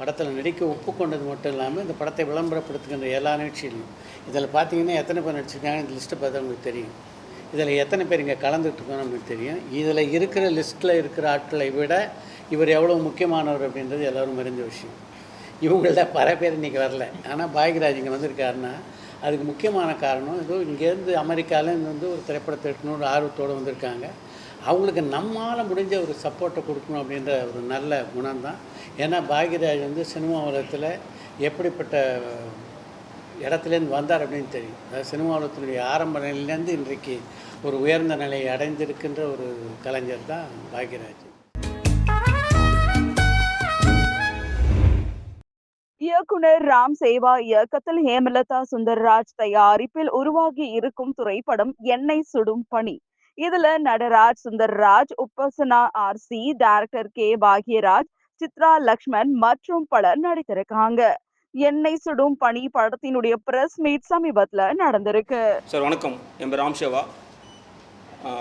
படத்தில் நடிக்க ஒப்புக்கொண்டது மட்டும் இல்லாமல் இந்த படத்தை விளம்பரப்படுத்துகின்ற எல்லா நிகழ்ச்சியிலும். இதில் பார்த்தீங்கன்னா எத்தனை பேர் நடிச்சிருக்காங்க இந்த லிஸ்ட்டை பார்த்தா உங்களுக்கு தெரியும். இதில் எத்தனை பேர் இங்கே கலந்துட்டுருக்கோம் இருக்கோம் நமக்கு தெரியும். இதில் இருக்கிற லிஸ்ட்டில் இருக்கிற ஆட்களை விட இவர் எவ்வளோ முக்கியமானவர் அப்படின்றது எல்லோரும் அறிஞ்ச விஷயம். இவங்கள்ட்ட பல பேர் இன்றைக்கி வரல. ஆனால் பாகிராஜ் இங்கே வந்திருக்காருன்னா அதுக்கு முக்கியமான காரணம் ஏதோ இங்கேருந்து அமெரிக்காவிலேருந்து வந்து ஒரு திரைப்படத்தை எடுக்கணும்னு ஆர்வத்தோடு வந்திருக்காங்க. அவங்களுக்கு நம்மால் முடிஞ்ச ஒரு சப்போர்ட்டை கொடுக்கணும் அப்படின்ற ஒரு நல்ல குணம் தான் ஏன்னா பாக்யராஜ் வந்து சினிமா உலகத்தில் எப்படிப்பட்ட இடத்துலேருந்து வந்தார் அப்படின்னு தெரியும். அதாவது சினிமா உலகத்தினுடைய ஆரம்ப நிலையிலேருந்து இன்றைக்கு ஒரு உயர்ந்த நிலையை அடைந்திருக்கின்ற ஒரு கலைஞர் தான் பாக்யராஜ். இயக்குனர் ராம் சேவா இயக்கத்தில் ஹேமலதா சுந்தர்ராஜ் தயாரிப்பில் உருவாகி இருக்கும் திரைப்படம் எண்ணெய் சுடும் பணி. இதுல Natraj Sundarraj Upasana R C director K. Bhagyaraj Chitra Lakshman மற்றும் பலர் நடித்திருக்காங்க. எண்ணெய் சுடும் பணி படத்தினுடைய பிரஸ் மீட் சமீபத்தில் நடந்திருக்கு. சார் வணக்கம். என் பேர் ராம்சேவா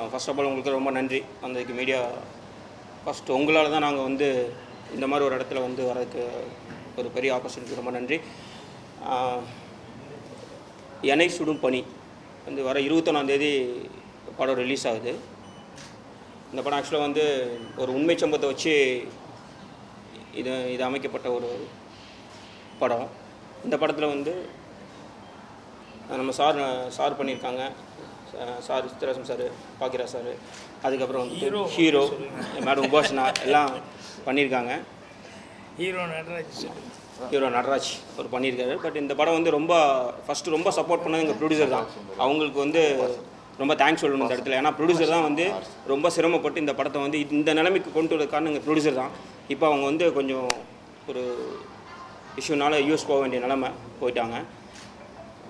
ஃபர்ஸ்ட் ஆஃப் ஆல் உங்களுக்கு ரொம்ப நன்றி. அந்த மீடியா ஃபஸ்ட்டு உங்களால் தான் நாங்கள் வந்து இந்த மாதிரி ஒரு இடத்துல வந்து வரதுக்கு ஒரு பெரிய ஆப்பர்ச்சுனிட்டி ரொம்ப நன்றி. எண்ணெய் சுடும் பணி வந்து வர இருபத்தொன்னாந்தேதி படம் ரிலீஸ் ஆகுது. இந்த படம் ஆக்சுவலாக வந்து ஒரு உண்மை சம்பவத்தை வச்சு இது இது அமைக்கப்பட்ட ஒரு படம். இந்த படத்தில் வந்து நம்ம சார் சார் பண்ணியிருக்காங்க. சார் சித்தராசம் சார் பாக்கிராஜ் சார். அதுக்கப்புறம் வந்து ஹீரோ மேடம் உபாஷனா எல்லாம் பண்ணியிருக்காங்க. ஹீரோ நடராஜ் ஹீரோ நடராஜ் அவர் பண்ணியிருக்காரு. பட் இந்த படம் வந்து ரொம்ப ஃபஸ்ட்டு ரொம்ப சப்போர்ட் பண்ணது எங்கள் ப்ரொடியூசர் தான். அவங்களுக்கு வந்து ரொம்ப தேங்க்ஸ் சொல்லணும் இந்த இடத்துல. ஏன்னா ப்ரொடியூசர் தான் வந்து ரொம்ப சிரமப்பட்டு இந்த படத்தை வந்து இந்த நிலைமைக்கு கொண்டு வரது காரணம் எங்கள் ப்ரொடியூசர் தான். இப்போ அவங்க வந்து கொஞ்சம் ஒரு இஷ்யூனால யூஎஸ் போக வேண்டிய நிலைமை போயிட்டாங்க.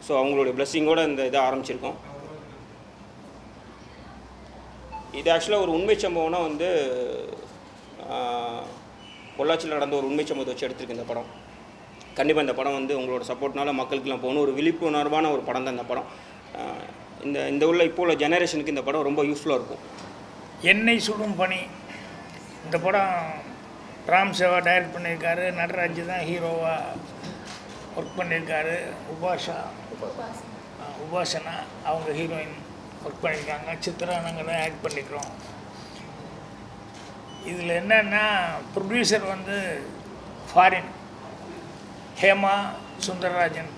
ஸோ அவங்களுடைய பிளெஸ்ஸிங்கோட இந்த இதை ஆரம்பிச்சிருக்கோம். இது ஆக்சுவலாக ஒரு உண்மை சம்பவம்னா வந்து பொள்ளாச்சியில் நடந்த ஒரு உண்மை சம்பவத்தை வச்சு எடுத்திருக்கு இந்த படம். கண்டிப்பாக இந்த படம் வந்து உங்களோட சப்போர்ட்னால மக்களுக்கெல்லாம் போகணும். ஒரு விழிப்புணர்வான ஒரு படம் தான் இந்த படம். இந்த இந்த உள்ள இப்போ உள்ள ஜெனரேஷனுக்கு இந்த படம் ரொம்ப யூஸ்ஃபுல்லாக இருக்கும். எண்ணெய் சுடும் பணி. இந்த படம் ராம் சேவா டைரக்ட் பண்ணியிருக்காரு. நடராஜ் தான் ஹீரோவாக ஒர்க் பண்ணியிருக்காரு. உபாஷா ஆ, உபாசனா அவங்க ஹீரோயின் ஒர்க் பண்ணியிருக்காங்க. சித்ரா நாங்கள் தான் ஆக்ட் பண்ணிக்கிறோம். இதில் என்னன்னா ப்ரொடியூசர் வந்து ஃபாரின் ஹேமா சுந்தரராஜன்.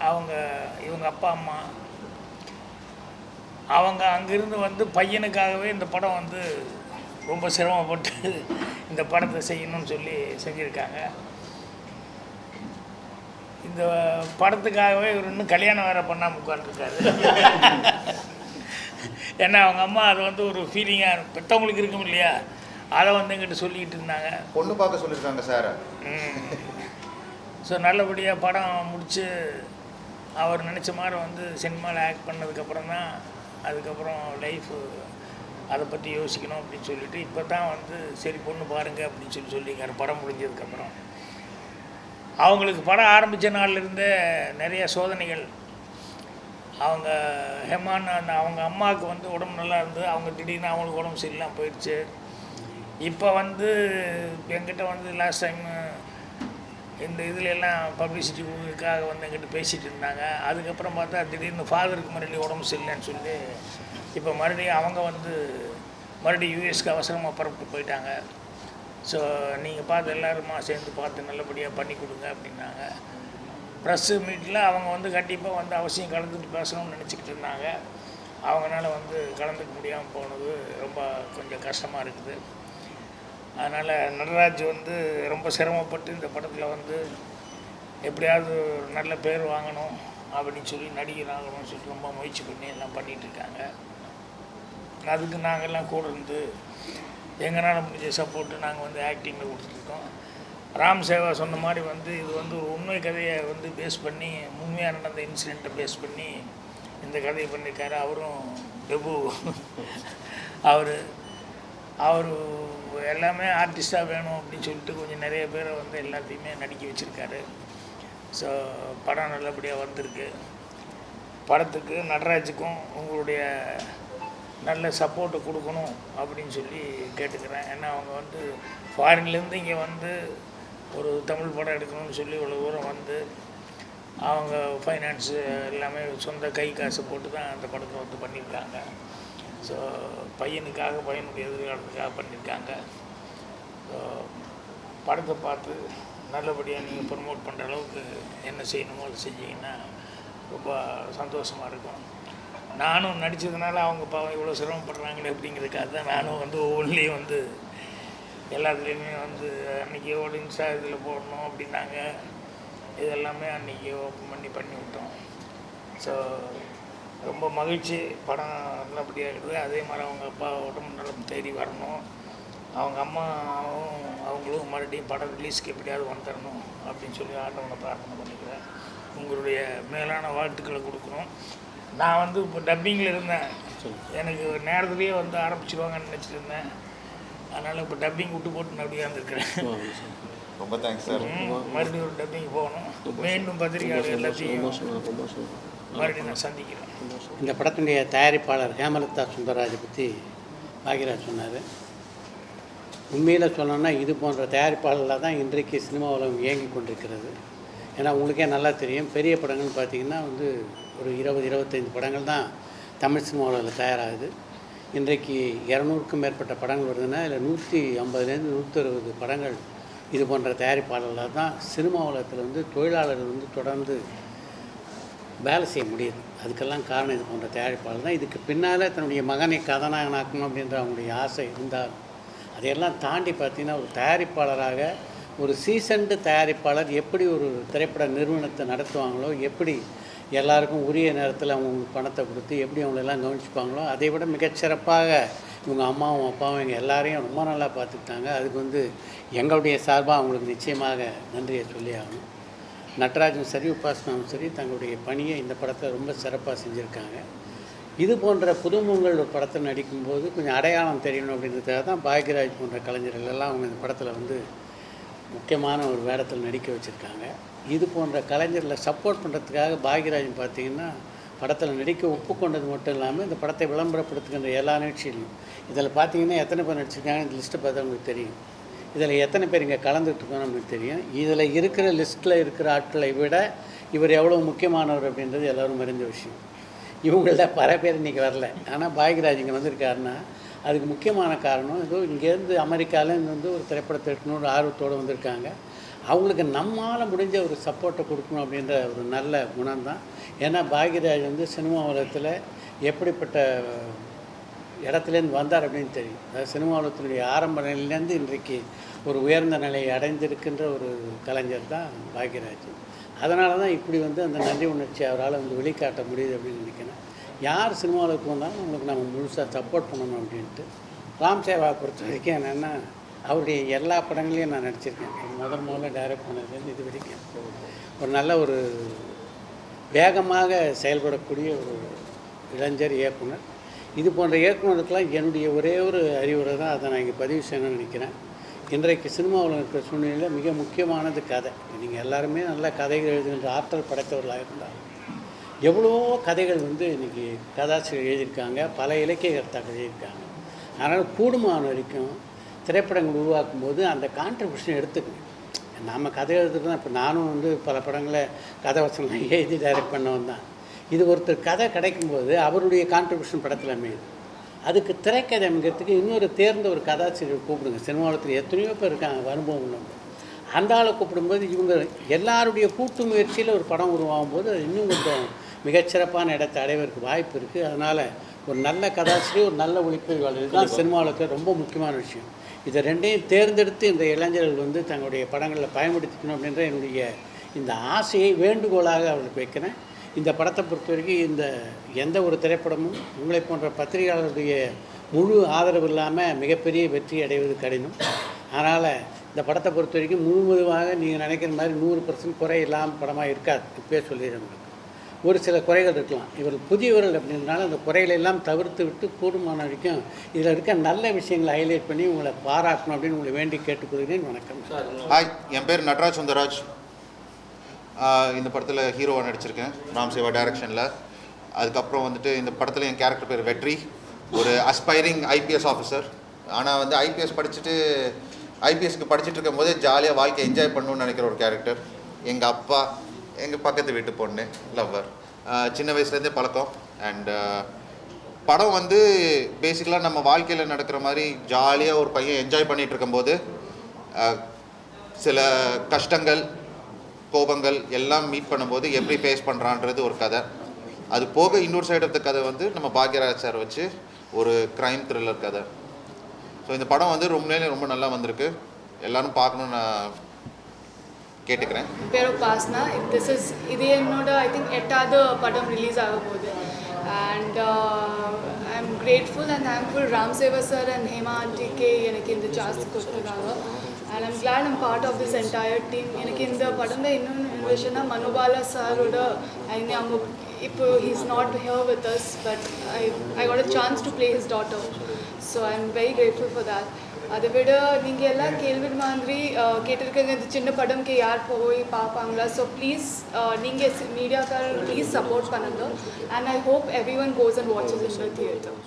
அவங்க இவங்க அப்பா அம்மா. அவங்க அங்கிருந்து வந்து பையனுக்காகவே இந்த படம் வந்து ரொம்ப சிரமப்பட்டு இந்த படத்தை செய்யணும்னு சொல்லி செஞ்சுருக்காங்க. இந்த படத்துக்காகவே இவர் இன்னும் கல்யாணம் வேறு பண்ணாமல் உட்காந்துருக்காரு ஏன்னா அவங்க அம்மா அது வந்து ஒரு ஃபீலிங்காக பெற்றவங்களுக்கு இருக்கும். இல்லையா? அதை வந்து எங்கிட்ட சொல்லிக்கிட்டு இருந்தாங்க. பொண்ணு பார்க்க சொல்லியிருக்காங்க சார். ஸோ நல்லபடியாக படம் முடித்து அவர் நினச்ச மாதிரி வந்து சினிமாவில் ஆக்ட் பண்ணதுக்கப்புறம் தான் அதுக்கப்புறம் லைஃபு அதை பற்றி யோசிக்கணும் அப்படின்னு சொல்லிட்டு இப்போ தான் வந்து சரி பொண்ணு பாருங்கள் அப்படின்னு சொல்லி சொல்லியிருக்காரு. படம் முடிஞ்சதுக்கப்புறம். அவங்களுக்கு படம் ஆரம்பித்த நாள்லேருந்தே நிறைய சோதனைகள். அவங்க ஹெமான் அந்த அவங்க அம்மாவுக்கு வந்து உடம்பு நல்லா இருந்தது. அவங்க திடீர்னு அவங்களுக்கு உடம்பு சரியில்லாமல் போயிடுச்சு. இப்போ வந்து எங்கிட்ட வந்து லாஸ்ட் டைம் இந்த இதில் எல்லாம் பப்ளிசிட்டிக்காக வந்து எங்கிட்ட பேசிகிட்டு இருந்தாங்க. அதுக்கப்புறம் பார்த்தா திடீர்னு ஃபாதருக்கு மறுபடியும் உடம்பு சரியில்லைன்னு சொல்லி இப்போ மறுபடியும் அவங்க வந்து மறுபடியும் யூஎஸ்க்கு அவசரமாக புறப்பட்டு போயிட்டாங்க. ஸோ நீங்கள் பார்த்து எல்லாருமா சேர்ந்து பார்த்து நல்லபடியாக பண்ணி கொடுங்க அப்படின்னாங்க. ப்ரெஸ்ஸு மீட்டில் அவங்க வந்து கண்டிப்பாக வந்து அவசியம் கலந்துட்டு பேசணும்னு நினச்சிக்கிட்டு இருந்தாங்க. அவங்களால வந்து கலந்துக்க முடியாமல் போனது ரொம்ப கொஞ்சம் கஷ்டமாக இருக்குது. அதனால் நடராஜ் வந்து ரொம்ப சிரமப்பட்டு இந்த படத்தில் வந்து எப்படியாவது நல்ல பேர் வாங்கணும் அப்படின்னு சொல்லி நடிகர் ஆகணும்னு சொல்லி ரொம்ப முயற்சி பண்ணி எல்லாம் பண்ணிகிட்டு இருக்காங்க. அதுக்கு நாங்கள்லாம் கூட இருந்து எங்களால் முடிஞ்ச சப்போர்ட்டு நாங்கள் வந்து ஆக்டிங்கில் கொடுத்துருக்கோம் ராம் சேவா சொன்ன மாதிரி வந்து இது வந்து ஒரு உண்மை கதையை வந்து பேஸ் பண்ணி உண்மையாக நடந்த இன்சிடெண்ட்டை பேஸ் பண்ணி இந்த கதையை பண்ணியிருக்காரு அவரும் டெபு அவர் அவர் எல்லாமே ஆர்டிஸ்ட்டாக வேணும் அப்படின்னு சொல்லிட்டு கொஞ்சம் நிறைய பேரை வந்து எல்லாத்தையுமே நடிக்க வச்சுருக்காரு. ஸோ படம் நல்லபடியாக வந்திருக்கு. படத்துக்கு நடராஜுக்கும் உங்களுடைய நல்ல சப்போர்ட்டை கொடுக்கணும் அப்படின்னு சொல்லி கேட்டுக்கிறேன். ஏன்னா அவங்க வந்து ஃபாரின்லேருந்து இங்கே வந்து ஒரு தமிழ் படம் எடுக்கணும்னு சொல்லி இவ்வளோ தூரம் வந்து அவங்க ஃபைனான்ஸு எல்லாமே சொந்த கை காசு போட்டு தான் அந்த படத்தை வந்து பண்ணியிருக்காங்க. ஸோ பையனுக்காக பையனுடைய எதிர்காலத்துக்காக பண்ணியிருக்காங்க. ஸோ படத்தை பார்த்து நல்லபடியாக நீங்கள் ப்ரமோட் பண்ணுற அளவுக்கு என்ன செய்யணுமோ அதை செஞ்சீங்கன்னா ரொம்ப சந்தோஷமாக இருக்கும். நானும் நடித்ததுனால அவங்க பாவம் இவ்வளோ சிரமப்படுறாங்களே அப்படிங்கிறதுக்காக தான் நானும் வந்து ஒவ்வொன்றிலையும் வந்து எல்லாத்துலேயுமே வந்து அன்றைக்கி ஒரு இன்ஸ்டா இதில் போடணும் அப்படின்னாங்க. இதெல்லாமே அன்றைக்கி ஓப்பன் பண்ணி பண்ணி விட்டோம் ஸோ ரொம்ப மகிழ்ச்சி. படம் நல்லபடியாக இருக்குது. அதே மாதிரி அவங்க அப்பா உடம்பு நலம் தேடி வரணும். அவங்க அம்மாவும் அவங்களும் மறுபடியும் படம் ரிலீஸ்க்கு எப்படியாவது வந்துடணும் அப்படின்னு சொல்லி ஆண்டவனை பிரார்த்தனை பண்ணிக்கிறேன். உங்களுடைய மேலான வாழ்த்துக்களை கொடுக்கணும். நான் வந்து இப்போ டப்பிங்கில் இருந்தேன். எனக்கு நேரத்துலேயே வந்து ஆரம்பிச்சிருவாங்கன்னு நினச்சிட்டு இருந்தேன் அதனால் இப்போ டப்பிங் விட்டு போட்டு நான் அப்படியே வந்திருக்கிறேன். ரொம்ப தேங்க்ஸ் சார். மறுபடியும் ஒரு டப்பிங் போகணும். மீண்டும் பத்திரிகையாளர் எல்லாத்தையும் மறுபடியும் நான் சந்திக்கிறேன். இந்த படத்தினுடைய தயாரிப்பாளர் ஹேமலதா சுந்தரராஜை பற்றி பாக்யராஜ் சொன்னார். உண்மையில் சொல்லணும்னா இது போன்ற தயாரிப்பாளரில் தான் இன்றைக்கு சினிமா உலகம் இயங்கி கொண்டிருக்கிறது. ஏன்னா உங்களுக்கே நல்லா தெரியும் பெரிய படங்கள்னு பார்த்தீங்கன்னா வந்து ஒரு இருபது இருபத்தைந்து படங்கள் தான் தமிழ் சினிமா உலகில் தயாராகுது. இன்றைக்கு இரநூறுக்கும் மேற்பட்ட படங்கள் வருதுன்னா இதில் நூற்றி ஐம்பதுலேருந்து நூற்றி அறுபது படங்கள் இது போன்ற தயாரிப்பாளர்களாக தான் சினிமா உலகத்தில் வந்து தொழிலாளர்கள் வந்து தொடர்ந்து வேலை செய்ய முடியுது. அதுக்கெல்லாம் காரணம் இது போன்ற தயாரிப்பாளர் தான். இதுக்கு பின்னால் தன்னுடைய மகனை கதாநாயகனாக்கணும் அப்படின்ற அவங்களுடைய ஆசை இருந்தால் அதையெல்லாம் தாண்டி பார்த்தீங்கன்னா ஒரு தயாரிப்பாளராக ஒரு சீசன்டு தயாரிப்பாளர் எப்படி ஒரு திரைப்பட நிறுவனத்தை நடத்துவாங்களோ எப்படி எல்லாருக்கும் உரிய நேரத்தில் அவங்க பணத்தை கொடுத்து எப்படி அவங்களெல்லாம் கவனிச்சுப்பாங்களோ அதை விட மிகச்சிறப்பாக இவங்க அம்மாவும் அப்பாவும் எங்கள் எல்லாரையும் ரொம்ப நல்லா பார்த்துக்கிட்டாங்க. அதுக்கு வந்து எங்களுடைய சார்பாக அவங்களுக்கு நிச்சயமாக நன்றியை சொல்லி ஆகணும் நட்ராஜும் சரி உபாசனாவும் சரி தங்களுடைய பணியை இந்த படத்தை ரொம்ப சிறப்பாக செஞ்சுருக்காங்க. இது போன்ற புதுமுகங்கள் ஒரு படத்தில் நடிக்கும்போது கொஞ்சம் அடையாளம் தெரியணும் அப்படின்றதுக்காக தான் பாக்யராஜ் போன்ற கலைஞர்கள் எல்லாம் அவங்க இந்த படத்தில் வந்து முக்கியமான ஒரு வேடத்தில் நடிக்க வச்சுருக்காங்க. இது போன்ற கலைஞர்களை சப்போர்ட் பண்ணுறதுக்காக பாக்யராஜன் பார்த்திங்கன்னா படத்தில் நடிக்க ஒப்புக்கொண்டது மட்டும் இல்லாமல் இந்த படத்தை விளம்பரப்படுத்துகின்ற எல்லா நிகழ்ச்சியிலையும் இதில் பார்த்தீங்கன்னா எத்தனை பேர் நடிச்சிருக்காங்க இந்த லிஸ்ட்டை பார்த்தா உங்களுக்கு தெரியும். இதில் எத்தனை பேர் இங்கே கலந்துட்டு நமக்கு தெரியும். இதில் இருக்கிற லிஸ்ட்டில் இருக்கிற ஆட்களை விட இவர் எவ்வளோ முக்கியமானவர் அப்படின்றது எல்லோரும் அறிஞ்ச விஷயம். இவங்கள பல பேர் இன்றைக்கி வரல. ஆனால் பாகிராஜ் இங்கே வந்திருக்காருன்னா அதுக்கு முக்கியமான காரணம் ஏதோ இங்கேருந்து அமெரிக்காவிலேருந்து வந்து ஒரு திரைப்படத்தை எடுக்கணும்னு ஆர்வத்தோடு வந்திருக்காங்க. அவங்களுக்கு நம்மால் முடிஞ்ச ஒரு சப்போர்ட்டை கொடுக்கணும் அப்படின்ற ஒரு நல்ல குணம் தான் ஏன்னா பாகியராஜ் வந்து சினிமா உலகத்தில் எப்படிப்பட்ட இடத்துலேருந்து வந்தார் அப்படின்னு தெரியும். அதாவது சினிமாவுலத்தினுடைய ஆரம்ப நிலையிலேருந்து இன்றைக்கு ஒரு உயர்ந்த நிலையை அடைந்திருக்கின்ற ஒரு கலைஞர் தான் பாக்யராஜ். அதனால தான் இப்படி வந்து அந்த நன்றி உணர்ச்சி அவரால் வந்து வெளிக்காட்ட முடியுது அப்படின்னு நினைக்கிறேன். யார் சினிமாவுக்கு வந்தாலும் அவங்களுக்கு நம்ம முழுசாக சப்போர்ட் பண்ணணும் அப்படின்ட்டு ராம் சேவா பொறுத்த வரைக்கும் என்னென்னா அவருடைய எல்லா படங்களையும் நான் நடிச்சிருக்கேன். முதல் முதல்ல டைரக்ட் பண்ணதுலேருந்து இது வரைக்கும். ஒரு நல்ல ஒரு வேகமாக செயல்படக்கூடிய ஒரு இளைஞர் இயக்குனர். இது போன்ற இயக்குநருக்கெலாம் என்னுடைய ஒரே ஒரு அறிவுரை தான். அதை நான் இங்கே பதிவு செய்யணும்னு நினைக்கிறேன். இன்றைக்கு சினிமாவில் இருக்கிற சூழ்நிலையில் மிக முக்கியமானது கதை. நீங்கள் எல்லாருமே நல்ல கதைகள் எழுதுகின்ற ஆற்றல் படைத்தவர்களாக இருந்தால் எவ்வளோ கதைகள் வந்து இன்றைக்கி கதாசிரியர் எழுதியிருக்காங்க பல இலக்கிய கர்த்தாக்கள் எழுதியிருக்காங்க. அதனால் கூடுமான வரைக்கும் திரைப்படங்கள் உருவாக்கும் போது அந்த கான்ட்ரிபியூஷன் எடுத்துக்கணும். நாம் கதை எழுதுறது தான் இப்போ நானும் வந்து பல படங்களை கதை வசனம் எழுதி டைரக்ட் பண்ணவன் தான். இது ஒருத்தர் கதை கிடைக்கும்போது அவருடைய கான்ட்ரிபியூஷன் படத்தில் அமையுது. அதுக்கு திரைக்கதை அமைக்கிறதுக்கு இன்னொரு தேர்ந்த ஒரு கதாசிரியர் கூப்பிடுங்க. சினிமாவளத்தில் எத்தனையோ பேர் இருக்காங்க அனுபவம் உள்ளவங்க. அந்த ஆளை கூப்பிடும்போது இவங்க எல்லாருடைய கூட்டு முயற்சியில் ஒரு படம் உருவாகும் போது அது இன்னும் கொஞ்சம் மிகச்சிறப்பான இடத்தை அடைவதற்கு வாய்ப்பு இருக்குது அதனால் ஒரு நல்ல கதாசிரியர் ஒரு நல்ல ஒளிப்பதிவாளர் இதுதான் சினிமாவுக்கு ரொம்ப முக்கியமான விஷயம். இதை ரெண்டையும் தேர்ந்தெடுத்து இந்த இளைஞர்கள் வந்து தங்களுடைய படங்களில் பயன்படுத்திக்கணும் அப்படின்ற என்னுடைய இந்த ஆசையை வேண்டுகோளாக அவர்களுக்கு வைக்கிறேன். இந்த படத்தை பொறுத்த வரைக்கும் இந்த எந்த ஒரு திரைப்படமும் உங்களை போன்ற பத்திரிகையாளருடைய முழு ஆதரவு இல்லாமல் மிகப்பெரிய வெற்றி அடைவது கடினம். அதனால் இந்த படத்தை பொறுத்த வரைக்கும் முழுவதுமாக நீங்கள் நினைக்கிற மாதிரி நூறு பர்சன்ட் குறை இல்லாமல் படமாக இருக்காது. இப்போயே சொல்லிடுறேன் உங்களுக்கு. ஒரு சில குறைகள் இருக்கலாம். இவர் புதியவர்கள் அப்படின்றனால அந்த குறைகளை எல்லாம் தவிர்த்து விட்டு கூடுமான வரைக்கும் இதில் இருக்க நல்ல விஷயங்களை ஹைலைட் பண்ணி உங்களை பாராட்டணும் அப்படின்னு உங்களை வேண்டி கேட்டுக்கொள்கிறேன். வணக்கம். சார் ஹாய் என் பேர் நட்ராஜ் சுந்தராஜ். இந்த படத்தில் ஹீரோவாக நடிச்சிருக்கேன். ராம் சேவா டைரக்ஷனில் அதுக்கப்புறம் வந்துட்டு இந்த படத்தில் என் கேரக்டர் பேர் வெற்றி. ஒரு அஸ்பைரிங் ஐபிஎஸ் ஆஃபீஸர் ஆனால் வந்து ஐபிஎஸ் படிச்சுட்டு ஐபிஎஸ்க்கு படிச்சுட்டு இருக்கும்போது ஜாலியாக வாழ்க்கை என்ஜாய் பண்ணணும்னு நினைக்கிற ஒரு கேரக்டர் எங்கள் அப்பா எங்கள் பக்கத்து வீட்டு பொண்ணு லவ்வர் சின்ன வயசுலேருந்தே பழக்கம். அண்ட் படம் வந்து பேசிக்கலாக நம்ம வாழ்க்கையில் நடக்கிற மாதிரி ஜாலியாக ஒரு பையன் என்ஜாய் பண்ணிகிட்டு இருக்கும்போது சில கஷ்டங்கள் கோபங்கள் எல்லாம் மீட் பண்ணும்போது எப்படி ஃபேஸ் பண்ணுறான்றது ஒரு கதை. அது போக இன்னொரு சைடு ஆஃப் த கதை வந்து நம்ம பாக்யராஜ் சார் வச்சு ஒரு க்ரைம் த்ரில்லர் கதை. ஸோ இந்த படம் வந்து ரொம்ப ரொம்ப நல்லா வந்திருக்கு. எல்லாரும் பார்க்கணும்னு நான் கேட்டுக்கிறேன். பேர் பாஸ்னா. திஸ் இஸ் இது என்னோட ஐ திங்க் எட்டாவது படம் ரிலீஸ் ஆக போகுது. And I am grateful and thankful Ram saver sir and Hema ஆண்டிக்கு எனக்கு இந்த சான்ஸ் கொடுத்துருக்காங்க and I'm glad I'm part of this entire team எனக்கு இந்த படம்ல இன்னொன்று இன்வெஷனா மனோபாலா சாரோட ஐ அவங்க இப்போ he's not here with us but I I got a chance to play his daughter so I am very grateful for that அதை விட நீங்கள் எல்லாம் கேள்வி மாதிரி அஹ், கேட்டிருக்கீங்க இந்த சின்ன படம்க்கு யார் போய் பார்ப்பாங்களா? ஸோ ப்ளீஸ் நீங்கள் மீடியாக்காரர் ப்ளீஸ் சப்போர்ட் பண்ணுங்க. And I hope everyone goes and watches in the theatre